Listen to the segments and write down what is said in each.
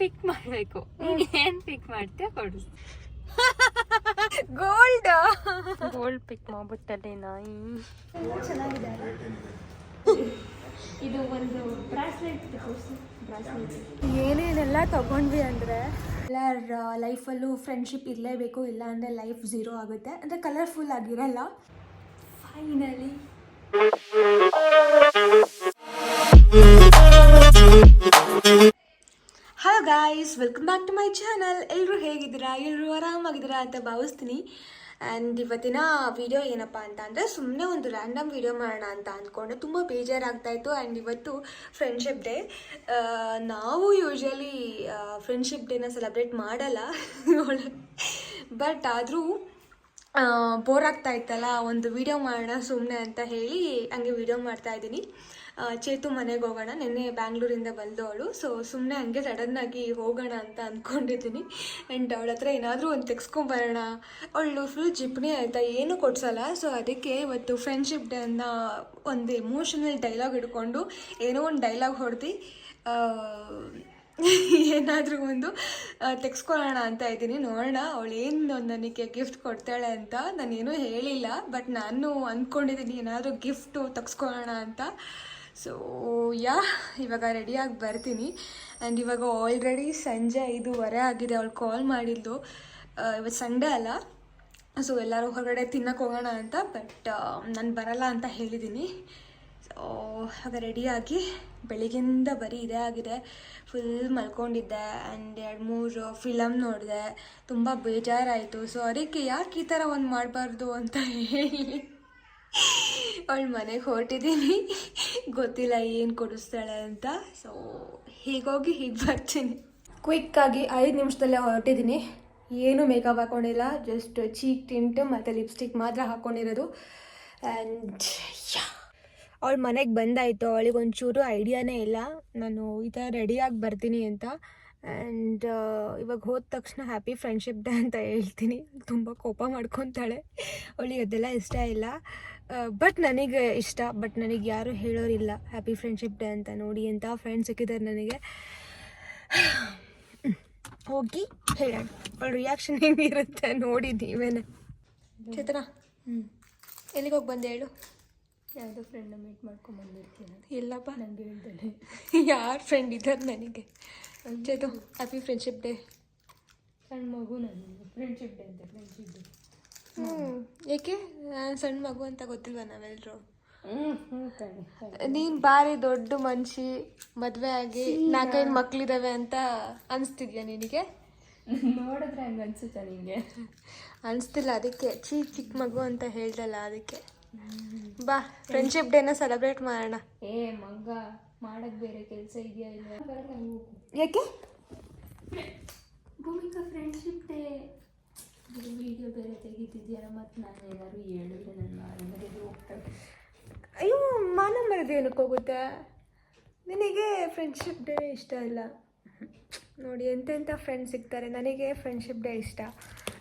ಪಿಕ್ ಮಾಡ್ಬೇಕು. ನೀನ್ ಏನ್ ಪಿಕ್ ಮಾಡ್ತೀಯ ಕೊಡು. ಗೋಲ್ಡ್ ಗೋಲ್ಡ್ ಪಿಕ್ ಮಾಡ್ಬಿಟ್ಟಲ್ಲಿ ನಾಯಿ. ಚೆನ್ನಾಗಿದೆ ಇದು ಒಂದು ಬ್ರಾಸ್ಲೆಟ್ ಬ್ರಾಸ್ಲೆಟ್. ಏನೇನೆಲ್ಲ ತಗೊಂಡ್ವಿ ಅಂದರೆ ಎಲ್ಲರ ಲೈಫಲ್ಲೂ ಫ್ರೆಂಡ್ಶಿಪ್ ಇರಲೇಬೇಕು ಇಲ್ಲ ಅಂದರೆ ಲೈಫ್ ಝೀರೋ ಆಗುತ್ತೆ. ಅಂದರೆ ಕಲರ್ಫುಲ್ ಆಗಿರಲ್ಲ. Finally hello guys welcome back to my channel ಎಲ್ಲರೂ ಹೇಗಿದ್ದೀರಾ? ಎಲ್ಲರೂ ಆರಾಮಾಗಿದ್ದೀರಾ ಅಂತ ಭಾವಿಸ್ತೀನಿ. ಆ್ಯಂಡ್ ಇವತ್ತಿನ ವಿಡಿಯೋ ಏನಪ್ಪ ಅಂತ ಅಂದರೆ ಸುಮ್ಮನೆ ಒಂದು ರ್ಯಾಂಡಮ್ ವಿಡಿಯೋ ಮಾಡೋಣ ಅಂತ ಅಂದ್ಕೊಂಡೆ ತುಂಬ ಬೇಜಾರಾಗ್ತಾಯಿತ್ತು. ಆ್ಯಂಡ್ ಇವತ್ತು ಫ್ರೆಂಡ್ಶಿಪ್ ಡೇ ನಾವು ಯೂಶ್ವಲಿ ಫ್ರೆಂಡ್ಶಿಪ್ ಡೇನ ಸೆಲೆಬ್ರೇಟ್ ಮಾಡಲ್ಲ. ಬಟ್ ಆದರೂ ಬೋರ್ ಆಗ್ತಾ ಇತ್ತಲ್ಲ ಒಂದು ವಿಡಿಯೋ ಮಾಡೋಣ ಸುಮ್ಮನೆ ಅಂತ ಹೇಳಿ ಹಂಗೆ ವಿಡಿಯೋ ಮಾಡ್ತಾ ಆ, ಚೇತು ಮನೆಗೆ ಹೋಗೋಣ. ನಿನ್ನೆ ಬ್ಯಾಂಗ್ಳೂರಿಂದ ಬಂದವಳು. ಸೊ ಸುಮ್ಮನೆ ಹಂಗೆ ಸಡನ್ನಾಗಿ ಹೋಗೋಣ ಅಂತ ಅಂದ್ಕೊಂಡಿದ್ದೀನಿ ಆ್ಯಂಡ್ ಅವಳ ಹತ್ರ ಏನಾದರೂ ಒಂದು ತೆಗ್ಸ್ಕೊಂಬರೋಣ. ಅವಳು ಫುಲ್ ಜಿಪ್ನಿ ಆಯಿತಾ, ಏನು ಕೊಡ್ಸಲ್ಲ. ಸೊ ಅದಕ್ಕೆ ಇವತ್ತು ಫ್ರೆಂಡ್ಶಿಪ್ ಡೇ ಅನ್ನ ಒಂದು ಎಮೋಷನಲ್ ಡೈಲಾಗ್ ಇಟ್ಕೊಂಡು ಏನೋ ಒಂದು ಡೈಲಾಗ್ ಹೊಡೆದು. ಏನಾದರೂ ಒಂದು ತೆಗ್ಸ್ಕೊಳ್ಳೋಣ ಅಂತ ಇದ್ದೀನಿ. ನೋಡೋಣ, ಅವಳು ಏನು ನನಗೆ ಗಿಫ್ಟ್ ಕೊಡ್ತಾಳೆ ಅಂತ. ನಾನೇನೂ ಹೇಳಿಲ್ಲ ಬಟ್ ನಾನು ಅಂದ್ಕೊಂಡಿದ್ದೀನಿ ಏನಾದರೂ ಗಿಫ್ಟು ತೆಗ್ಸ್ಕೊಳ್ಳೋಣ ಅಂತ. ಸೊ ಯಾ ಇವಾಗ ರೆಡಿಯಾಗಿ ಬರ್ತೀನಿ. ಆ್ಯಂಡ್ ಇವಾಗ ಆಲ್ರೆಡಿ ಸಂಜೆ ಐದೂವರೆ ಆಗಿದೆ. ಅವಳು ಕಾಲ್ ಮಾಡಿದ್ದು. ಇವತ್ತು ಸಂಡೇ ಅಲ್ಲ. ಸೊ ಎಲ್ಲರೂ ಹೊರಗಡೆ ತಿನ್ನಕ್ಕೆ ಹೋಗೋಣ ಅಂತ ಬಟ್ ನಾನು ಬರಲ್ಲ ಅಂತ ಹೇಳಿದ್ದೀನಿ ಸೊ ಆಗ ರೆಡಿಯಾಗಿ ಬೆಳಿಗ್ಗೆಯಿಂದ ಬರೀ ಇದೇ ಆಗಿದೆ. ಫುಲ್ ಮಲ್ಕೊಂಡಿದ್ದೆ. ಆ್ಯಂಡ್ ಎರಡು ಮೂರು ಫಿಲಮ್ ನೋಡಿದೆ. ತುಂಬ ಬೇಜಾರಾಯಿತು. ಸೊ ಅದಕ್ಕೆ ಯಾಕೆ ಈ ಥರ ಒಂದು ಮಾಡಬಾರ್ದು ಅಂತ ಹೇಳಿ. ಅವಳ ಮನೆಗೆ ಹೊರಟಿದ್ದೀನಿ ಗೊತ್ತಿಲ್ಲ ಏನು ಕೊಡಿಸ್ತಾಳೆ ಅಂತ. ಸೊ ಹೀಗೋಗಿ ಹೀಗೆ ಬರ್ತೀನಿ. ಕ್ವಿಕ್ಕಾಗಿ ಐದು ನಿಮಿಷದಲ್ಲೇ ಹೊರಟಿದ್ದೀನಿ ಏನು ಮೇಕಪ್ ಹಾಕೊಂಡಿಲ್ಲ. ಜಸ್ಟ್ ಚೀಕ್ ಟಿಂಟ್ ಮತ್ತು ಲಿಪ್ಸ್ಟಿಕ್ ಮಾತ್ರ ಹಾಕ್ಕೊಂಡಿರೋದು ಆ್ಯಂಡ್ ಅವಳ ಮನೆಗೆ ಬಂದಾಯಿತು. ಅವಳಿಗೆ ಒಂಚೂರು ಐಡಿಯಾನೇ ಇಲ್ಲ. ನಾನು ಈ ಥರ ರೆಡಿಯಾಗಿ ಬರ್ತೀನಿ ಅಂತ. ಆ್ಯಂಡ್ ಇವಾಗ ಹೋದ ತಕ್ಷಣ ಹ್ಯಾಪಿ ಫ್ರೆಂಡ್ಶಿಪ್ ಡೇ ಅಂತ ಹೇಳ್ತೀನಿ. ತುಂಬ ಕೋಪ ಮಾಡ್ಕೊತಾಳೆ. ಅವಳಿಗೆ ಅದೆಲ್ಲ ಇಷ್ಟ ಇಲ್ಲ. ಬಟ್ ನನಗೆ ಇಷ್ಟ. ಬಟ್ ನನಗೆ ಯಾರೂ ಹೇಳೋರಿಲ್ಲ. ಹ್ಯಾಪಿ ಫ್ರೆಂಡ್ಶಿಪ್ ಡೇ ಅಂತ ನೋಡಿ ಅಂತ ಫ್ರೆಂಡ್ಸ್ ಸಿಕ್ಕಿದ್ದಾರೆ ನನಗೆ. ಹೋಗಿ ಹೇಳೋಣ. ಅವಳ ರಿಯಾಕ್ಷನ್ ಹೆಂಗಿರುತ್ತೆ ನೋಡಿ ನೀವೇನೆ. ಚೇತನ ಹ್ಞೂ ಎಲ್ಲಿಗೆ ಹೋಗಿ ಬಂದೆ ಹೇಳು. ಯಾವುದೋ ಫ್ರೆಂಡ್ನ ಮೀಟ್ ಮಾಡ್ಕೊಂಡು ಬಂದಿರ್ತೀನಿ ಎಲ್ಲಪ್ಪ ನನಗೆ ಹೇಳ್ತಾನೆ ಯಾರು ಫ್ರೆಂಡ್ ಇದ್ದಾರೆ ನನಗೆ? ಚೇತು ಹ್ಯಾಪಿ ಫ್ರೆಂಡ್ಶಿಪ್ ಡೇ ಸಣ್ಣ ಮಗು ನನಗೆ ಫ್ರೆಂಡ್ಶಿಪ್ ಡೇ ಅಂತ ಫ್ರೆಂಡ್ಶಿಪ್ ಡೇ ಹ್ಞೂ ಏಕೆ? ನಾನು ಸಣ್ಣ ಮಗು ಅಂತ ಗೊತ್ತಿಲ್ವ ನಾವೆಲ್ಲರೂ ನೀನು ಭಾರಿ ದೊಡ್ಡ ಮನ್ಷಿ ಮದುವೆ ಆಗಿ ನಾಲ್ಕೈದು ಮಕ್ಳಿದಾವೆ ಅಂತ ಅನಿಸ್ತಿದ್ಯಾ ನಿನಗೆ? ನೋಡಿದ್ರೆ ಹಂಗೆ ಅನ್ಸುತ್ತಾ ನಿಮಗೆ ಅನಿಸ್ತಿಲ್ಲ ಅದಕ್ಕೆ. ಚಿಕ್ಕ ಚಿಕ್ಕ ಮಗು ಅಂತ ಹೇಳ್ದಲ್ಲ ಅದಕ್ಕೆ. ಬಾ ಫ್ರೆಂಡ್ಶಿಪ್ ಡೇನ ಸೆಲೆಬ್ರೇಟ್ ಮಾಡೋಣ. ಏ ಮಗ. ಮಾಡಕ್ ಬೇರೆ ಕೆಲಸ ಇದೆಯಾ ಇಲ್ಲ ಯಾಕೆ? ಭೂಮಿಕಾ ಫ್ರೆಂಡ್ಶಿಪ್ ಡೇ ವಿಡಿಯೋ ಬೇರೆ ತೆಗಿತಿದ್ಯಲ್ಲ ಮತ್ತು ನಾನು ಏನಾದ್ರು ಹೇಳಿದ್ರೆ ನನ್ನ ಮನೆಗೆ ಹೋಗ್ತಾರೆ ಅಯ್ಯೋ ಮಾನ ಮರದ ಏನಕ್ಕೆ ಹೋಗುತ್ತೆ? ನಿನಗೆ ಫ್ರೆಂಡ್ಶಿಪ್ ಡೇ ಇಷ್ಟ ಇಲ್ಲ. ನೋಡಿ ಎಂತೆಂಥ ಫ್ರೆಂಡ್ಸ್ ಸಿಗ್ತಾರೆ. ನನಗೆ ಫ್ರೆಂಡ್ಶಿಪ್ ಡೇ ಇಷ್ಟ.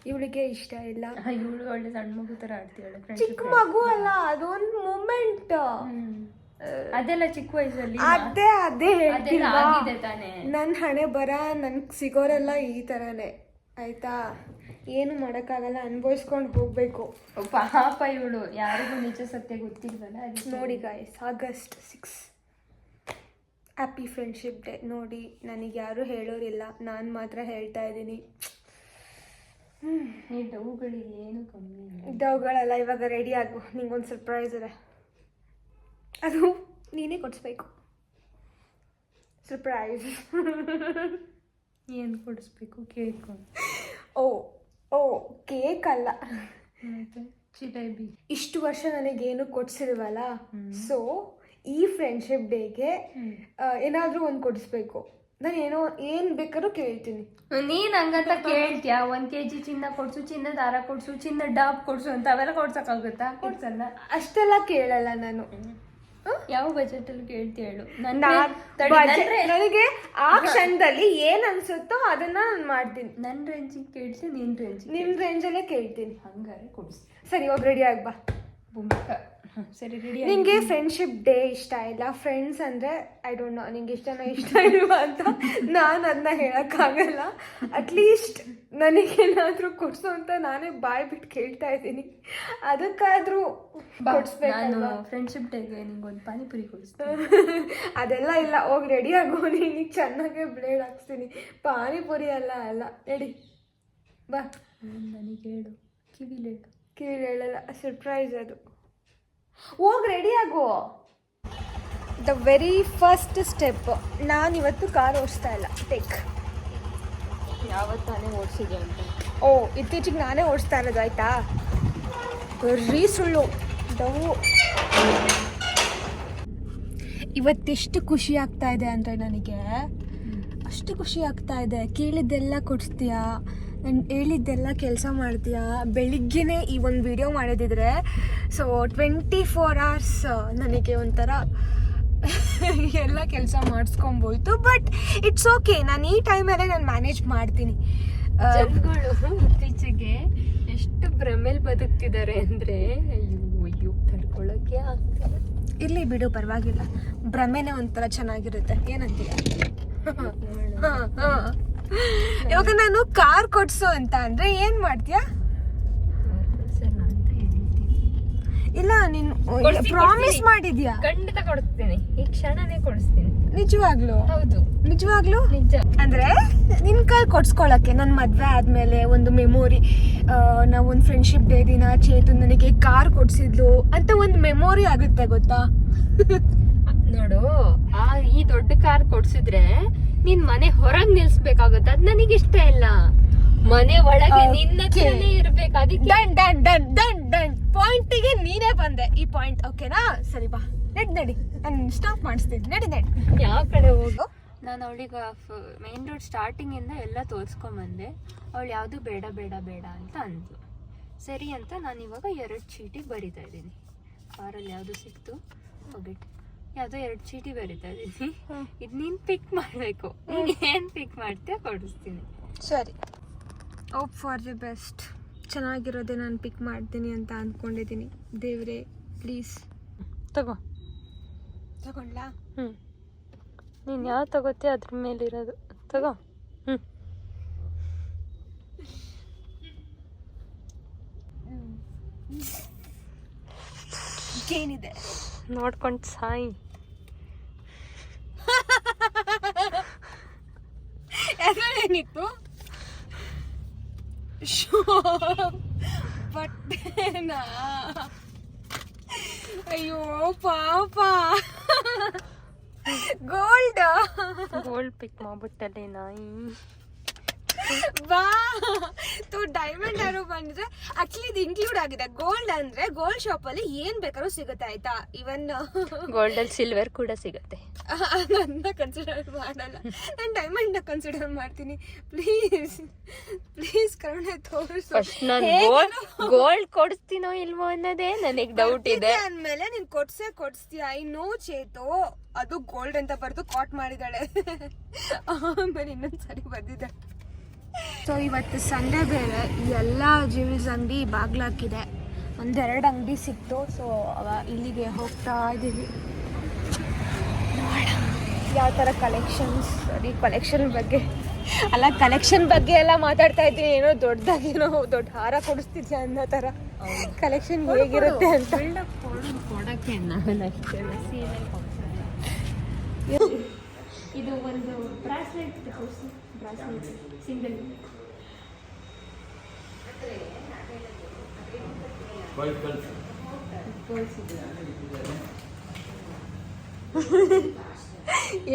ಇವಳಿಗೆ ಇಷ್ಟ ಇಲ್ಲ. ಇವಳು ಒಳ್ಳೆ ಸಣ್ಣ ಮಗು ಥರ ಆಡ್ತೀವಳೆ ಚಿಕ್ಕ ಮಗು ಅಲ್ಲ ಅದೊಂದು ಮೂಮೆಂಟ್ ಅದೆಲ್ಲ ಚಿಕ್ಕ ವಯಸ್ಸಲ್ಲಿ ಅದೇ ಅದೇ ನನ್ನ ಹಣೆ ಬರ ನನ್ಗೆ ಸಿಗೋರೆಲ್ಲ ಈ ಥರನೇ ಆಯ್ತಾ? ಏನು ಮಾಡೋಕ್ಕಾಗಲ್ಲ ಅನ್ಭವಿಸ್ಕೊಂಡು ಹೋಗಬೇಕು. ಪಾಪ ಇವಳು. ಯಾರಿಗೂ ನಿಜ ಸತ್ಯ ಗೊತ್ತಿಲ್ವಲ್ಲ ನೋಡಿ guys August six happy friendship day ನೋಡಿ ನನಗೆ ಯಾರೂ ಹೇಳೋರಿಲ್ಲ. ನಾನು ಮಾತ್ರ ಹೇಳ್ತಾ ಇದ್ದೀನಿ. ಹ್ಞೂ ಡೌಗಳಿಗೆ ಏನು ಕಮ್ಮಿ ಇದ್ದವುಗಳೆಲ್ಲ ಇವಾಗ ರೆಡಿ ಆಗು. ನಿಂಗೊಂದು ಸರ್ಪ್ರೈಸ್ ಇದೆ. ಅದು ನೀನೇ ಕೊಡಿಸ್ಬೇಕು. ಸರ್ಪ್ರೈಸ್ ಏನು ಕೊಡಿಸ್ಬೇಕು? ಕೇಕ್. ಓ ಓ ಕೇಕ್ ಅಲ್ಲ. ಜಿಲೇಬಿ ಇಷ್ಟು ವರ್ಷ ನನಗೇನು ಕೊಡ್ಸಿಲ್ವಲ್ಲ? ಸೊ ಈ ಫ್ರೆಂಡ್ಶಿಪ್ ಡೇಗೆ ಏನಾದರೂ ಒಂದು ಕೊಡಿಸ್ಬೇಕು. ನಾನು ಏನೋ ಏನು ಬೇಕಾದ್ರೂ ಕೇಳ್ತೀನಿ. ನೀನ್ ಹಂಗಂತ ಕೇಳ್ತೀಯ? ಒಂದ್ ಕೆಜಿ ಚಿನ್ನ ಕೊಡ್ಸು ಚಿನ್ನ ದಾರ ಕೊಡ್ಸು ಚಿನ್ನ ಡಾಬ್ ಕೊಡ್ಸು ಅಂತ ಅವೆಲ್ಲ ಕೊಡ್ಸಕ್ಕಾಗುತ್ತಾ? ಕೊಡ್ಸಲ್ಲ. ಅಷ್ಟೆಲ್ಲ ಕೇಳಲ್ಲ ನಾನು. ಯಾವ ಬಜೆಟ್ ಅಲ್ಲಿ ಕೇಳ್ತಿ ಹೇಳು. ನನ್ ನನ್ ನನಗೆ ಆ ಕ್ಷಣದಲ್ಲಿ ಏನ್ ಅನ್ಸುತ್ತೋ ಅದನ್ನ ನಾನು ಮಾಡ್ತೀನಿ. ನನ್ ರೇಂಜ್ ಕೇಳ್ತೀನಿ ನಿನ್ ರೇಂಜ್ ನಿಮ್ ರೇಂಜಲ್ಲೇ ಕೇಳ್ತೀನಿ. ಹಂಗಾರೆ ಕೊಡ್ಸಿ. ಸರಿ ಹೋಗಿ ರೆಡಿ ಆಗ್ಬಾ ಭೂಮಿಕ. ಸರಿ ರೆಡಿ ನಿಂಗೆ ಫ್ರೆಂಡ್ಶಿಪ್ ಡೇ ಇಷ್ಟ ಇಲ್ಲ. ಫ್ರೆಂಡ್ಸ್ ಅಂದರೆ ಐ ಡೋಂಟ್ ನೋ ನಿಂಗೆ ಇಷ್ಟನ ಇಷ್ಟ ಇಲ್ವ ಅಂತ ನಾನು ಅದನ್ನ ಹೇಳೋಕ್ಕಾಗಲ್ಲ. ಅಟ್ಲೀಸ್ಟ್ ನನಗೇನಾದರೂ ಕೊಡಿಸು ಅಂತ ನಾನೇ ಬಾಯ್ ಬಿಟ್ಟು ಕೇಳ್ತಾ ಇದ್ದೀನಿ. ಅದಕ್ಕಾದರೂ ನಾನು ಕೊಡಿಸ್ಬೇಕಲ್ವಾ ಫ್ರೆಂಡ್ಶಿಪ್ ಡೇಗೆ ಒಂದು ಪಾನಿಪುರಿ ಕೊಡಿಸ್ತೀನಿ. ಅದೆಲ್ಲ ಇಲ್ಲ ಹೋಗಿ ರೆಡಿ ಆಗೋ. ನೀನು ಚೆನ್ನಾಗೆ ಬ್ಲೇಡ್ ಹಾಕ್ಸ್ತೀನಿ. ಪಾನಿಪುರಿ ಅಲ್ಲ ಅಲ್ಲ. ರೆಡಿ ಬಾ. ನನಗೆ ಹೇಳು. ಕಿವಿಲೇಳು ಕಿವಿ ಹೇಳಲ್ಲ. ಸರ್ಪ್ರೈಸ್ ಅದು. ಹೋಗಿ ರೆಡಿ ಆಗು. ದ ವೆರಿ ಫಸ್ಟ್ ಸ್ಟೆಪ್ ನಾನು ಇವತ್ತು ಕಾರ್ ಓಡಿಸ್ತಾ ಇಲ್ಲ. ಟೇಕ್ ಯಾವತ್ತು ತಾನೇ ಓಡಿಸಿದೆ ಅಂತ? ಓ ಇತ್ತೀಚೆಗೆ ನಾನೇ ಓಡಿಸ್ತಾ ಇರೋದು ಆಯಿತಾ? ಬರೀ ಸುಳ್ಳು. ಡವು ಇವತ್ತೆಷ್ಟು ಖುಷಿ ಆಗ್ತಾ ಇದೆ ಅಂದರೆ ನನಗೆ. ಅಷ್ಟು ಖುಷಿ ಆಗ್ತಾ ಇದೆ. ಕೇಳಿದ್ದೆಲ್ಲ ಕೊಡಿಸ್ತೀಯಾ? ನಾನು ಹೇಳಿದ್ದೆಲ್ಲ ಕೆಲಸ ಮಾಡ್ತೀಯಾ? ಬೆಳಿಗ್ಗೆನೇ ಈ ಒಂದು ವಿಡಿಯೋ ಮಾಡಿದಿದ್ರೆ ಸೊ ಟ್ವೆಂಟಿ ಫೋರ್ ಅವರ್ಸ್ ನನಗೆ ಒಂಥರ ಎಲ್ಲ ಕೆಲಸ ಮಾಡಿಸ್ಕೊಬೋಯ್ತು ಬಟ್ ಇಟ್ಸ್ ಓಕೆ ನಾನು ಈ ಟೈಮಲ್ಲೇ ನಾನು ಮ್ಯಾನೇಜ್ ಮಾಡ್ತೀನಿ. ಇತ್ತೀಚೆಗೆ ಎಷ್ಟು ಭ್ರಮೇಲಿ ಬದುಕ್ತಿದ್ದಾರೆ ಅಂದರೆ ಅಯ್ಯೋ ಅಯ್ಯೋ ತಡ್ಕೊಳ್ಳೋಕೆ ಆಗ್ತಿಲ್ಲ. ಇರ್ಲಿ ಬಿಡು ಪರವಾಗಿಲ್ಲ. ಭ್ರಮೆನೇ ಒಂಥರ ಚೆನ್ನಾಗಿರುತ್ತೆ. ಏನಂತೀಯ? ಹಾಂ ಹ. ಇವಾಗ ನಾನು ಕಾರ್ ಕೊಡ್ಸು ಅಂತ ಅಂದ್ರೆ ಏನ್ ಮಾಡ್ತೀಯಾ? ಇಲ್ಲ ನೀನು ಪ್ರಾಮಿಸ್. ಮಾಡಿದ್ಯಾ? ಖಂಡಿತ ಕೊಡಿಸ್ತೀನಿ ಈ ಕ್ಷಣನೇ ಕೊಡಿಸ್ತೀನಿ. ನಿಜವಾಗ್ಲು? ಹೌದು. ನಿಜವಾಗ್ಲು? ನಿಜ. ಅಂದ್ರೆ ನಿನ್ ಕೈ ಕೊಡ್ಸ್ಕೊಳಕ್ಕೆ ನನ್ನ ಮದ್ವೆ ಆದ್ಮೇಲೆ ಒಂದು ಮೆಮೊರಿ ನಾವು ಒಂದು ಫ್ರೆಂಡ್ಶಿಪ್ ಡೇ ದಿನ ಚೇತು ನನಗೆ ಕಾರ್ ಕೊಡ್ಸಿದ್ಲು ಅಂತ ಒಂದು ಮೆಮೊರಿ ಆಗುತ್ತೆ ಗೊತ್ತಾ? ನೋಡು ಆ ಈ ದೊಡ್ಡ ಕಾರ್ ಕೊಡ್ಸಿದ್ರೆ ನೀನ್ ಮನೆ ಹೊರಗ್ ನಿಲ್ಸ್ಬೇಕಾಗುತ್ತೆ. ಅದ್ ನನಗೆ ಇಷ್ಟ ಇಲ್ಲ. ಮನೆ ಒಳಗೆ ನಿನ್ನ ಕೇಳಿ ಇರ್ಬೇಕು. ಅದಕ್ಕೆ done done done done done. ಪಾಯಿಂಟಿಗೆ ನೀನೇ ಬಂದೆ. ಈ ಪಾಯಿಂಟ್ ಓಕೆನಾ ಸರಿ ಬಾ. ನಡಿ ನಡಿ. ನಾನು ಸ್ಟಾಪ್ ಮಾಡಿಸ್ತೀನಿ. ನಡಿ ನಡಿ. ಯಾವ ಕಡೆ ಹೋಗು? ನಾನು ಅವಳಿಗೆ ಮೇನ್ ರೋಡ್ ಸ್ಟಾರ್ಟಿಂಗ್ ಇಂದ ಎಲ್ಲ ತೋರಿಸ್ಕೊಂಬಂದೆ ಅವಳು ಯಾವುದು ಬೇಡ ಬೇಡ ಬೇಡ ಅಂತ ಅಂದ್ಲು. ಸರಿ ಅಂತ ನಾನು ಇವಾಗ ಎರಡು ಚೀಟಿ ಬರಿತಾ ಇದ್ದೀನಿ. ಕಾರಲ್ಲಿ ಯಾವುದು ಸಿಕ್ತು? ಹೋಗಿಟ್ಟು ಯಾವುದೋ ಎರಡು ಚೀಟಿ ಬರಿತಾ ಇದ್ದೀನಿ ಇದು ನೀನು ಪಿಕ್ ಮಾಡಬೇಕು. ನೀನು ಏನು ಪಿಕ್ ಮಾಡ್ತೀಯ ಕೊಡಿಸ್ತೀನಿ. ಸರಿ. ಓಪ್ ಫಾರ್ ದಿ ಬೆಸ್ಟ್ ಚೆನ್ನಾಗಿರೋದೇ ನಾನು ಪಿಕ್ ಮಾಡ್ತೀನಿ ಅಂತ ಅಂದ್ಕೊಂಡಿದ್ದೀನಿ ದೇವ್ರೆ ಪ್ಲೀಸ್ ತಗೋ. ತಗೊಂಡ್ಲಾ? ಹ್ಞೂ ನೀನು ಯಾವ ತಗೋತೀಯ ಅದ್ರ ಮೇಲಿರೋದು. ತಗೋ. ಹ್ಞೂ ಏನಿದೆ? ನೋಡ್ಕೊಂಡು ಸಾಯಿ. ಏನಿತ್ತು ಬಟ್ಟೆನಾ? ಅಯ್ಯೋ ಪಾಪ. ಗೋಲ್ಡ್ ಗೋಲ್ಡ್ ಪಿಕ್ ಮಾಡ್ಬಿಟ್ಟಲ್ಲಿ ನಾಯಿ. ಬಾ ತೋ ಡೈಮಂಡ್ ಯಾರು ಬಂದ್ರೆ ಆಕ್ಚುಲಿ ಇದು ಇನ್ಕ್ಲೂಡ್ ಆಗಿದೆ. ಗೋಲ್ಡ್ ಅಂದ್ರೆ ಗೋಲ್ಡ್ ಶಾಪ್ ಅಲ್ಲಿ ಏನ್ ಬೇಕಾದ್ರೂ ಸಿಗುತ್ತೆ ಆಯ್ತಾ? ಇವನ್ ಗೋಲ್ಡಲ್ಲಿ ಸಿಲ್ವರ್ ಕೂಡ ಸಿಗುತ್ತೆ. ಅದನ್ನ ಕನ್ಸಿಡರ್ ಮಾಡಲ್ಲ. ನಾನು ಡೈಮಂಡ್ ಕನ್ಸಿಡರ್ ಮಾಡ್ತೀನಿ. ಪ್ಲೀಸ್ ಪ್ಲೀಸ್ ಕರುಣೆ ತೋರಿಸು. ಗೋಲ್ಡ್ ಗೋಲ್ಡ್ ಕೊಡಿಸ್ತೀನೋ ಇಲ್ವೋ ಅನ್ನೋದೇ ನನಗೆ ಡೌಟ್ ಇದೆ. ಅಂದ್ಮೇಲೆ ನೀನ್ ಕೊಡ್ಸೇ ಕೊಡ್ಸ್ತೀಯ. I know Chethu. ಅದು ಗೋಲ್ಡ್ ಅಂತ ಬರೆದು ಕಾಟ್ ಮಾಡಿದಾಳೆ ಆಮೇಲೆ ಇನ್ನೊಂದ್ಸರಿ ಬರ್ದಿದ್ದಾಳೆ ಸೊ ಇವತ್ತು ಸಂಡೇ ಬೇರೆ. ಎಲ್ಲ ಜ್ಯುವೆಲ್ಸ್ ಅಂಗಡಿ ಬಾಗ್ಲಾಕಿದೆ. ಒಂದೆರಡು ಅಂಗಡಿ ಸಿಕ್ತು. ಸೊ ಇಲ್ಲಿಗೆ ಹೋಗ್ತಾ ಇದ್ದೀವಿ. ಯಾವ ಥರ ಕಲೆಕ್ಷನ್ಸ್ ಸರಿ ಕಲೆಕ್ಷನ್ ಬಗ್ಗೆ. ಅಲ್ಲ ಕಲೆಕ್ಷನ್ ಬಗ್ಗೆ ಎಲ್ಲ ಮಾತಾಡ್ತಾ ಇದ್ದೀನಿ. ಏನೋ ದೊಡ್ಡದಾಗೇನೋ ದೊಡ್ಡ ಹಾರ ಕೊಡಿಸ್ತಿದ್ಯಾ ಅನ್ನೋ ಥರ ಕಲೆಕ್ಷನ್ ಹೇಗಿರುತ್ತೆ ಅಂತ. ಇದು ಒಂದು ಬ್ರಾಸ್ಲೆಟ್ ಬ್ರಾಸ್ಲೆಟ್ ಸಿಂಗಲ್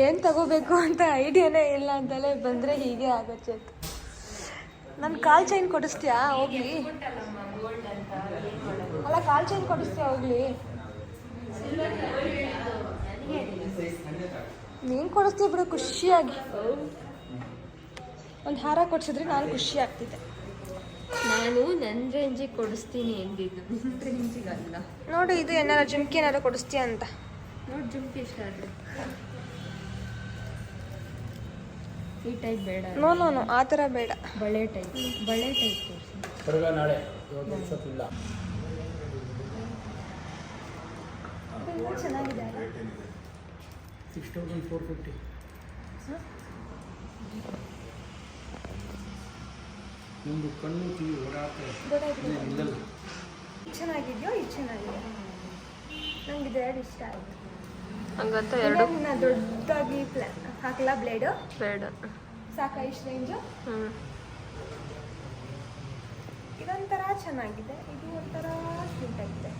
ಏನು ತಗೋಬೇಕು ಅಂತ ಐಡಿಯಾನೇ ಇಲ್ಲ ಅಂತಲೇ ಬಂದರೆ ಹೀಗೆ ಆಗತ್ತೆ. ನನ್ನ ಕಾಲ್ ಚೈನ್ ಕೊಡಿಸ್ತೀಯಾ? ಹೋಗ್ಲಿ. ಅಲ್ಲ, ಕಾಲ್ ಚೈನ್ ಕೊಡಿಸ್ತೀಯಾ? ಹೋಗ್ಲಿ. ನೀನು ಕೊಡಿಸ್ತೀಯ ಬಿಡು, ಖುಷಿಯಾಗಿ. ಒಂದು ಹಾರ ಕೊಡ್ಸಿದ್ರೆ ನಾನು ಖುಷಿ ಆಗ್ತಿದ್ದೆ. ನಾನು ನನ್ನ ರೇಂಜಿಗೆ ಕೊಡಿಸ್ತೀನಿ ಎಂದಿದ್ದು? ನಿನ್ನ ರೇಂಜಿಗಲ್ಲ ನೋಡಿ ಇದು ಏನಾರ ಜುಮ್ಕಿ ಏನಾರ ಕೊಡಿಸ್ತೀಯ ಅಂತ. ನೋಡಿ ಜುಮ್ಕಿ ಇಷ್ಟ ಆದರೆ. ಈ ಟೈಪ್ ಬೇಡ ನೋ ನೋ ನೋ ಆ ಥರ ಬೇಡ. ಬಳೆ ಟೈಪ್ ಬಳೆ ಟೈಪ್ ತೋರಿಸಿ ನಾಳೆ ಚೆನ್ನಾಗಿದೆ ಸಿಕ್ಸ್ ತೌಸಂಡ್ ಫೋರ್ ಫಿಫ್ಟಿ. ಒಂದು ಕಣ್ಣು ಕಿವಿ ಓಡಾಡ್ತಾ ಇದೆ ನಿಲ್ಲಲ್ಲ ಚೆನ್ನಾಗಿದೆಯೋ ಇದು ಚೆನ್ನಾಗಿದೆ ನಂಗೆ ಇದೆರಡು ಎರಡು ಇಷ್ಟ ಆಯಿತು. ಹಂಗಂತ ಎರಡು. ಇದನ್ನ ದೊಡ್ಡದಾಗಿ ಪ್ಲಾ ಹಾಕಲ್ಲ ಬ್ಲೇಡು. ಬೇಡ ಸಾಕ ಇಷ್ಟು ರೇಂಜು. ಹ್ಞೂ ಇದೊಂಥರ ಚೆನ್ನಾಗಿದೆ. ಇದು ಒಂಥರ ಕ್ಯೂಟ್ ಆಗಿದೆ.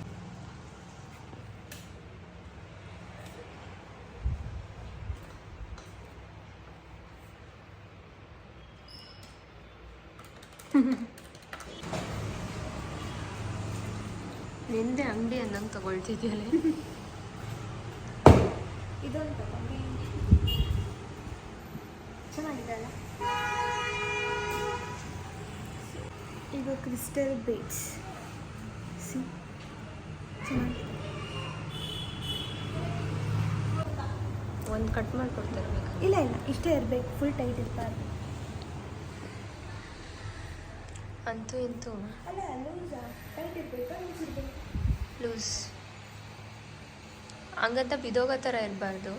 ನಿಂದೆ ಅಂಗಡಿ ಅನ್ನಂಗೆ ತಗೊಳ್ತಿದ್ಯಲ್ಲ? ಇದೊಂದು ತಗೊಂಡು ಚೆನ್ನಾಗಿದೆ ಅಲ್ಲ ಈಗ ಕ್ರಿಸ್ಟಲ್ ಬೀಚ್. ಸಿ ಚೆನ್ನಾಗಿದೆ. ಒಂದು ಕಟ್ ಮಾಡ್ಕೊಡ್ತಾ ಇರಬೇಕು ಇಲ್ಲ ಇಲ್ಲ ಇಷ್ಟೇ ಇರಬೇಕು. ಫುಲ್ ಟೈಟ್ ಇರ್ಬಾರ್ದು. ಅಂತೂ ಇಂತೂ. ಲೂಸ. ಹಂಗಂತ ಬಿದೋಗೋ ಥರ ಇರಬಾರ್ದು.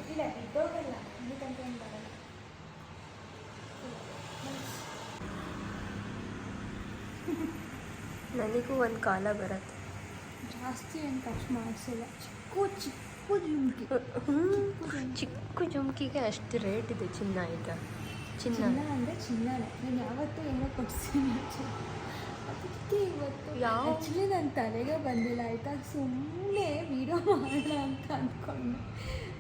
ನನಗೂ ಒಂದು ಕಾಲ ಬರುತ್ತೆ. ಜಾಸ್ತಿ ಏನು ಖರ್ಚು ಮಾಡಿಸಿಲ್ಲ. ಚಿಕ್ಕ ಚಿಕ್ಕ ಜುಮ್ಕಿ. ಚಿಕ್ಕ ಜುಮ್ಕಿಗೆ ಅಷ್ಟು ರೇಟ್ ಇದೆ ಚಿನ್ನ ಆಯ್ತಾ ಚಿನ್ನ. ಅಂದರೆ ಚಿನ್ನನೇ. ನಾನು ಯಾವತ್ತೂ ಏನೋ ಕೊಡ್ಸಿಲ್ಲ. ಅದಕ್ಕೆ ಇವತ್ತು ಯಾವ- ಆ್ಯಕ್ಚುಲಿ ನನ್ನ ತಲೆಗೆ ಬಂದಿಲ್ಲ ಆಯಿತಾ? ಸುಮ್ಮನೆ ವೀಡಿಯೋ ಮಾಡೋಣ ಅಂತ ಅಂದ್ಕೊಂಡೆ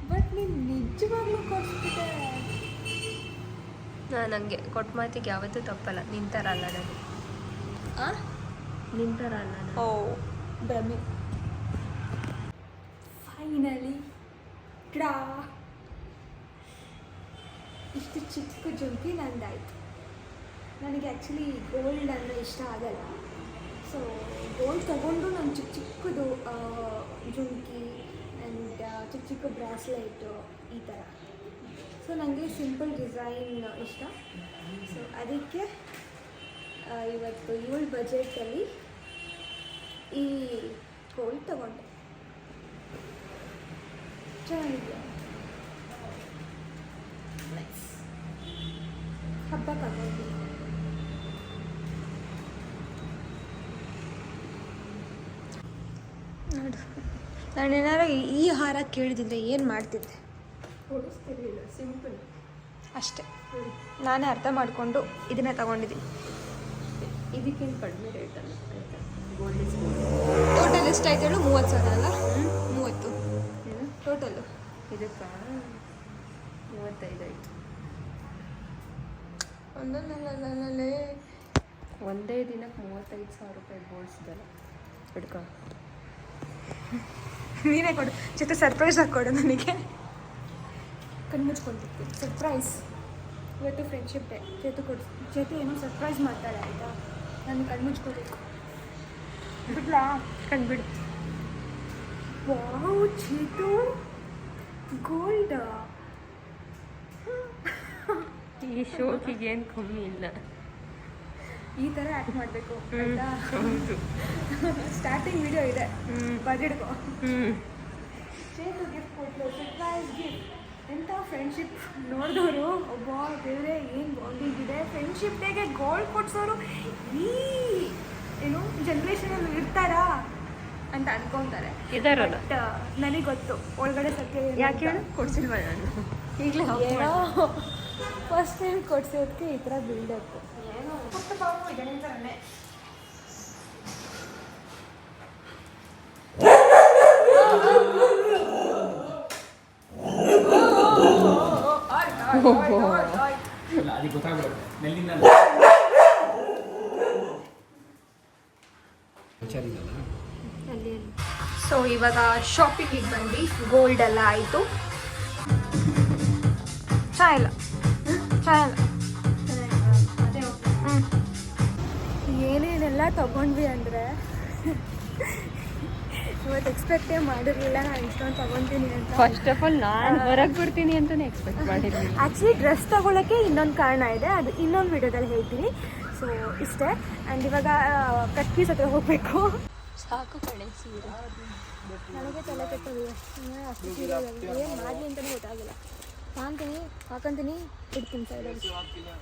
ಬಟ್ ನೀನು ನಿಜವಾಗ್ಲೂ ಕೊಡ್ಸ್ಬಿಟ್ಟೆ ನಾನು ನನಗೆ ಕೊಟ್ಟ ಮಾತಿಗೆ ಯಾವತ್ತೂ ತಪ್ಪಲ್ಲ. ನಿಂತರ ಅಲ್ಲ ನಾನು. ಆ? ನಿಂತರ ಅಲ್ಲ ಓ ಭ್ರಮೆ ಫೈನಲಿ ಟ್ರಾ ಇಷ್ಟು ಚಿಕ್ಕ ಜುಮ್ಕಿ ನಂದಾಯಿತು. ನನಗೆ ಆ್ಯಕ್ಚುಲಿ ಗೋಲ್ಡ್ ಅಂದರೆ ಇಷ್ಟ ಆಗಲ್ಲ. ಸೊ ಗೋಲ್ಡ್ ತಗೊಂಡು ನಾನು ಚಿಕ್ಕ ಚಿಕ್ಕದು ಜುಮ್ಕಿ ಆ್ಯಂಡ್ ಚಿಕ್ಕ ಚಿಕ್ಕ ಬ್ರಾಸ್ಲೈಟು ಈ ಥರ ಸೊ ನನಗೆ ಸಿಂಪಲ್ ಡಿಸೈನ್ ಇಷ್ಟ. ಸೊ ಅದಕ್ಕೆ ಇವತ್ತು ಏಳು ಬಜೆಟಲ್ಲಿ ಈ ಗೋಲ್ಡ್ ತಗೊಂಡೆ. ಚೆನ್ನಾಗಿದೆ ಹಬ್ಬಕ್ಕೆ ಹಾಕೊಂಡು ನೋಡು ಏನಾರು ಈ ಹಾರ ಕೇಳಿದ್ರೆ ಏನು ಮಾಡ್ತಿದ್ದೆ? ಸಿಂಪಲ್. ಅಷ್ಟೇ. ನಾನೇ ಅರ್ಥ ಮಾಡಿಕೊಂಡು ಇದನ್ನೇ ತಗೊಂಡಿದ್ದೀನಿ. ಇದಕ್ಕೇನು ಕಡಿಮೆ ರೇಟ್ ಅಲ್ಲ ಟೋಟಲ್ ಎಷ್ಟಾಯ್ತು ಹೇಳು? ಮೂವತ್ತು ಸಾವಿರ ಅಲ್ಲ? ಮೂವತ್ತು. ಟೋಟಲ್ಲು ಇದಕ್ಕೆ? ಮೂವತ್ತೈದು ಆಯಿತು. ಒಂದೊಂದಲ್ಲೇ ಒಂದೇ ದಿನಕ್ಕೆ ಮೂವತ್ತೈದು ಸಾವಿರ ರೂಪಾಯಿ ಬೋಳ್ಸಿದಲ್ಲ ಹಿಡ್ಕೊ. ನೀನೇ ಕೊಡು. ಜೊತೆ ಸರ್ಪ್ರೈಸ್ ಹಾಕ್ಕೊಡು ಕೊಡು ನನಗೆ. ಕಣ್ಮುಚ್ಕೊಂಡಿರ್ತೀನಿ ಸರ್ಪ್ರೈಸ್ ಇವತ್ತು ಫ್ರೆಂಡ್ಶಿಪ್ ಡೇ ಜೊತೆ ಕೊಡು. ಜೊತೆ ಏನೋ ಸರ್ಪ್ರೈಸ್ ಮಾಡ್ತಾಳೆ, ಆಯಿತಾ? ನಾನು ಕಣ್ಮುಚ್ಕೊಬೇಕು ಬಿಡ್ಲಾ? ಕಣ್ಬಿಡ್ತು ವಾವ್ ಚೇತು. ಗೋಲ್ಡ್ ಈ ಶೋಕಿಗೆ ಏನು ಕಮ್ಮಿ ಇಲ್ಲ. ಈ ಥರ ಆ್ಯಕ್ಟ್ ಮಾಡಬೇಕು. ಆಯಿತಾ? ಸ್ಟಾರ್ಟಿಂಗ್ ವಿಡಿಯೋ ಇದೆ. ಬದಿಡ್ಕೋ ಹ್ಞೂ ಚೇತು ಗಿಫ್ಟ್ ಕೊಟ್ಟಲು ಸರ್ಪ್ರೈಸ್ ಗಿಫ್ಟ್ ಎಂಥ ಫ್ರೆಂಡ್ಶಿಪ್ ನೋಡಿದವರು? ಒಬ್ಬ ಬೇರೆ ಏನು ಬಾಂಡಿಂಗ್ ಇದೆ? ಫ್ರೆಂಡ್ಶಿಪ್ ಡೇಗೆ ಗೋಲ್ಡ್ ಕೊಡ್ಸೋರು ಈ ಏನು ಜನ್ರೇಷನಲ್ಲಿ ಇರ್ತಾರಾ ಅಂತ ಅನ್ಕೊಂತಾರೆ. ಇದಾರಲ್ಲ. ಬಟ್ ನನಗೆ ಗೊತ್ತು. ಒಳಗಡೆ ಸತ್ಯ ಯಾಕೆ. ಕೊಡ್ಸಿಲ್ವ ನಾನು? ಈಗಲೇ ಫಸ್ಟ್ ಟೈಮ್ ಕೊಡ್ಸೋದಕ್ಕೆ ಈ ಥರ ಬಿಲ್ಡಪ್ ಇಲ್ಲ ಸೊ ಇವಾಗ ಶಾಪಿಂಗಿಗೆ ಬಂದು ಗೋಲ್ಡ್ ಎಲ್ಲ ಆಯಿತು. ಹ್ಮ್. ಏನೇನೆಲ್ಲ ತಗೊಂಡ್ವಿ ಅಂದರೆ ಇವತ್ತು ಎಕ್ಸ್ಪೆಕ್ಟೇ ಮಾಡಿರಲಿಲ್ಲ. ನಾನು ಇಷ್ಟೊಂದು ತಗೊತೀನಿ ಅಂತ. ಫಸ್ಟ್ ಆಫ್ ಆಲ್ ನಾನು ಹೊರಗೆ ಬಿಡ್ತೀನಿ ಅಂತಲೇ ಎಕ್ಸ್ಪೆಕ್ಟ್ ಮಾಡಿರಲಿಲ್ಲ. ಆ್ಯಕ್ಚುಲಿ ಡ್ರೆಸ್ ತಗೊಳ್ಳೋಕ್ಕೆ ಇನ್ನೊಂದು ಕಾರಣ ಇದೆ. ಅದು ಇನ್ನೊಂದು ವಿಡಿಯೋದಲ್ಲಿ ಹೇಳ್ತೀನಿ. ಸೊ ಇಷ್ಟೇ. ಆ್ಯಂಡ್ ಇವಾಗ ಕಟ್ ಪೀಸ್ ಹತ್ರ ಹೋಗಬೇಕು. ಸಾಕು ಕಣೆ ಸೀರೆ. ನನಗೆ ತಲೆ ಕೆಟ್ಟೋಗಿದೆ. ಅಷ್ಟು ಸೀರೆ ಏನು ಮಾಡಲಿ ಅಂತಲೇ ಗೊತ್ತಾಗಿಲ್ಲ. ಹಾಕ್ತೀನಿ ಹಾಕೊಂತೀನಿ ಇಡ್ತೀನಿ ಸೈಡಲ್ಲಿ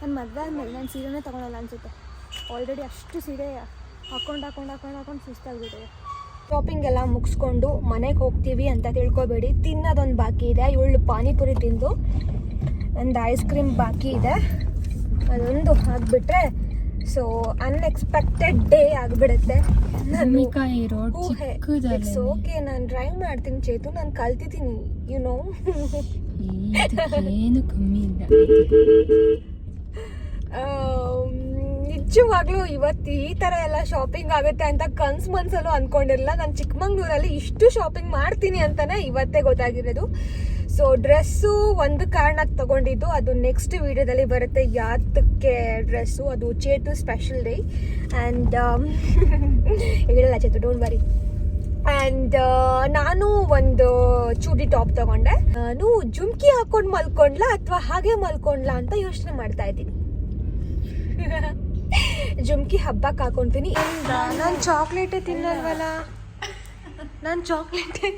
ನನ್ನ ಮದುವೆ ಆದಮೇಲೆ ನಾನು ಸೀರೆನೇ ತೊಗೊಳಲ್ಲ ಅನಿಸುತ್ತೆ. ಆಲ್ರೆಡಿ ಅಷ್ಟು ಸೀರೆ ಹಾಕೊಂಡು ಹಾಕೊಂಡು ಹಾಕೊಂಡು ಹಾಕೊಂಡು ಸುಸ್ತಾಗ್ಬಿಟ್ಟಿದೆ. ಶಾಪಿಂಗ್ ಎಲ್ಲ ಮುಗಿಸ್ಕೊಂಡು ಮನೆಗೆ ಹೋಗ್ತೀವಿ ಅಂತ ತಿಳ್ಕೊಬೇಡಿ. ತಿನ್ನೋದೊಂದು ಬಾಕಿ ಇದೆ. ಇವಳು ಪಾನಿಪುರಿ ತಿಂದು ಒಂದು ಐಸ್ ಕ್ರೀಮ್ ಬಾಕಿ ಇದೆ. ಅದೊಂದು ಹಾಕ್ಬಿಟ್ರೆ ಸೊ ಅನ್ಎಕ್ಸ್ಪೆಕ್ಟೆಡ್ ಡೇ ಆಗಿಬಿಡುತ್ತೆ. ನಾನು ಓಕೆ ನಾನು ಡ್ರೈವ್ ಮಾಡ್ತೀನಿ ಚೇತು. ನಾನು ಕಲ್ತಿದ್ದೀನಿ ಯು ನೋ ಏನು ಕಮ್ಮಿ ಇಲ್ಲ. ನಿಜವಾಗ್ಲೂ ಇವತ್ತು ಈ ಥರ ಎಲ್ಲ ಶಾಪಿಂಗ್ ಆಗುತ್ತೆ ಅಂತ ಕನ್ಸ್ ಮನ್ಸಲ್ಲೂ ಅಂದ್ಕೊಂಡಿರಲಿಲ್ಲ ನಾನು ಚಿಕ್ಕಮಂಗ್ಳೂರಲ್ಲಿ ಇಷ್ಟು ಶಾಪಿಂಗ್ ಮಾಡ್ತೀನಿ ಅಂತಾನೆ ಇವತ್ತೇ ಗೊತ್ತಾಗಿರೋದು. ಸೊ ಡ್ರೆಸ್ಸು ಒಂದು ಕಾರಣಕ್ಕೆ ತಗೊಂಡಿದ್ದು, ಅದು ನೆಕ್ಸ್ಟ್ ವಿಡಿಯೋದಲ್ಲಿ ಬರುತ್ತೆ. ಯಾತಕ್ಕೆ ಡ್ರೆಸ್ಸು ಅದು ಚೇತು ಸ್ಪೆಷಲ್ ಡೇ ಆ್ಯಂಡ್ ಹೇಳಲ್ಲ ಚೇತು ಡೋಂಟ್ ವರಿ ಆ್ಯಂಡ್ ನಾನು ಒಂದು ಚೂಡಿ ಟಾಪ್ ತಗೊಂಡೆ. ನಾನು ಜುಮ್ಕಿ ಹಾಕೊಂಡು ಮಲ್ಕೊಂಡ್ಲಾ ಅಥವಾ ಹಾಗೆ ಮಲ್ಕೊಂಡ್ಲಾ ಅಂತ ಯೋಚನೆ ಮಾಡ್ತಾ ಇದ್ದೀನಿ. ಜುಮ್ಕಿ ಹಬ್ಬಕ್ಕೆ ಹಾಕೊಂತೀನಿ. ನಾನು ಚಾಕ್ಲೇಟ್ ತಿನ್ನಲ್ವಲ್ಲ? ನಾನು ಚಾಕ್ಲೇಟೇ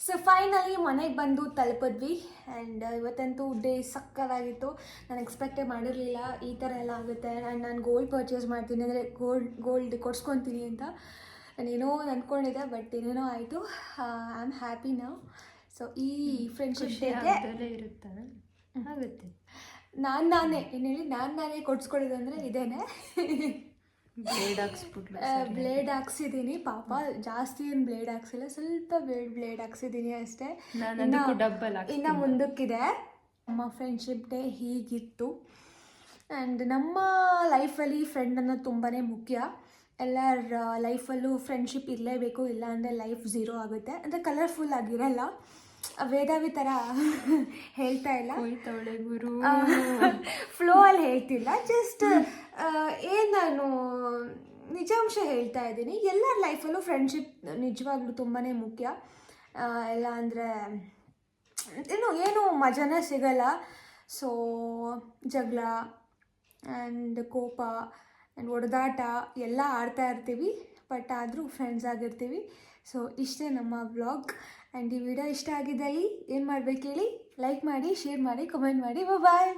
ಸೊ ಫೈನಲಿ ಮನೆಗೆ ಬಂದು ತಲುಪಿದ್ವಿ ಆ್ಯಂಡ್ ಇವತ್ತಂತೂ ಡೇ ಸಕ್ಕದಾಗಿತ್ತು. ನಾನು ಎಕ್ಸ್ಪೆಕ್ಟೇ ಮಾಡಿರಲಿಲ್ಲ ಈ ಥರ ಎಲ್ಲ ಆಗುತ್ತೆ ಆ್ಯಂಡ್ ನಾನು ಗೋಲ್ಡ್ ಪರ್ಚೇಸ್ ಮಾಡ್ತೀನಿ ಅಂದರೆ ಗೋಲ್ಡ್ ಗೋಲ್ಡ್ ಕೊಡ್ಸ್ಕೊತೀನಿ ಅಂತ. ನಾನೇನೋ ಅಂದ್ಕೊಂಡಿದ್ದೆ ಬಟ್ ಏನೇನೋ ಆಯಿತು. ಐ ಆಮ್ ಹ್ಯಾಪಿ ನಾವು ಸೊ ಈ ಫ್ರೆಂಡ್ಶಿಪ್ ಡೇಗೆ ಇರುತ್ತೆ? ಆಗುತ್ತೆ. ನಾನು ನಾನೇ ಏನು ಹೇಳಿ ನಾನು ನಾನೇ ಕೊಡ್ಸ್ಕೊಳ್ಳೋದು ಅಂದರೆ ಇದೇನೆ. ಬ್ಲೇಡ್ ಹಾಕ್ಸ್ಬಿಟ್ಟು ಬ್ಲೇಡ್ ಹಾಕ್ಸಿದ್ದೀನಿ ಪಾಪ ಜಾಸ್ತಿ ಏನು ಬ್ಲೇಡ್ ಹಾಕ್ಸಿಲ್ಲ ಸ್ವಲ್ಪ ಬ್ಲೇಡ್ ಬ್ಲೇಡ್ ಹಾಕ್ಸಿದ್ದೀನಿ ಅಷ್ಟೇ. ಇನ್ನು ಮುಂದಕ್ಕಿದೆ. ನಮ್ಮ ಫ್ರೆಂಡ್ಶಿಪ್ ಡೇ ಹೀಗಿತ್ತು. ಆ್ಯಂಡ್ ನಮ್ಮ ಲೈಫಲ್ಲಿ ಫ್ರೆಂಡ್ ಅನ್ನೋದು ತುಂಬಾ ಮುಖ್ಯ. ಎಲ್ಲರ ಲೈಫಲ್ಲೂ ಫ್ರೆಂಡ್ಶಿಪ್ ಇರಲೇಬೇಕು ಇಲ್ಲ ಅಂದರೆ ಲೈಫ್ ಝೀರೋ ಆಗುತ್ತೆ. ಅಂದರೆ ಕಲರ್ಫುಲ್ ಆಗಿರಲ್ಲ. ವೇದಾವಿ ಥರ ಹೇಳ್ತಾ ಇಲ್ಲ. ಗುರು. ಫ್ಲೋ ಅಲ್ಲಿ ಹೇಳ್ತಿಲ್ಲ. ಜಸ್ಟ್ ಏನು ನಾನು ನಿಜಾಂಶ ಹೇಳ್ತಾ ಇದ್ದೀನಿ. ಎಲ್ಲರ ಲೈಫಲ್ಲೂ ಫ್ರೆಂಡ್ಶಿಪ್ ನಿಜವಾಗ್ಲೂ ತುಂಬಾ ಮುಖ್ಯ. ಇಲ್ಲ ಎಲ್ಲ ಅಂದರೆ ಏನು ಏನು ಮಜಾನ ಸಿಗಲ್ಲ. ಸೊ ಜಗಳ ಆ್ಯಂಡ್ ಕೋಪ ಆ್ಯಂಡ್ ಒಡೆದಾಟ ಎಲ್ಲ ಆಡ್ತಾ ಇರ್ತೀವಿ ಬಟ್ ಆದರೂ ಫ್ರೆಂಡ್ಸ್ ಆಗಿರ್ತೀವಿ. ಸೊ ಇಷ್ಟೇ ನಮ್ಮ ವ್ಲಾಗ್ ಆ್ಯಂಡ್ ಈ ವಿಡಿಯೋ ಇಷ್ಟ ಆಗಿದ್ದಲ್ಲಿ ಏನು ಮಾಡ್ಬೇಕು ಹೇಳಿ? ಲೈಕ್ ಮಾಡಿ ಶೇರ್ ಮಾಡಿ ಕಮೆಂಟ್ ಮಾಡಿ. ಬಾಯ್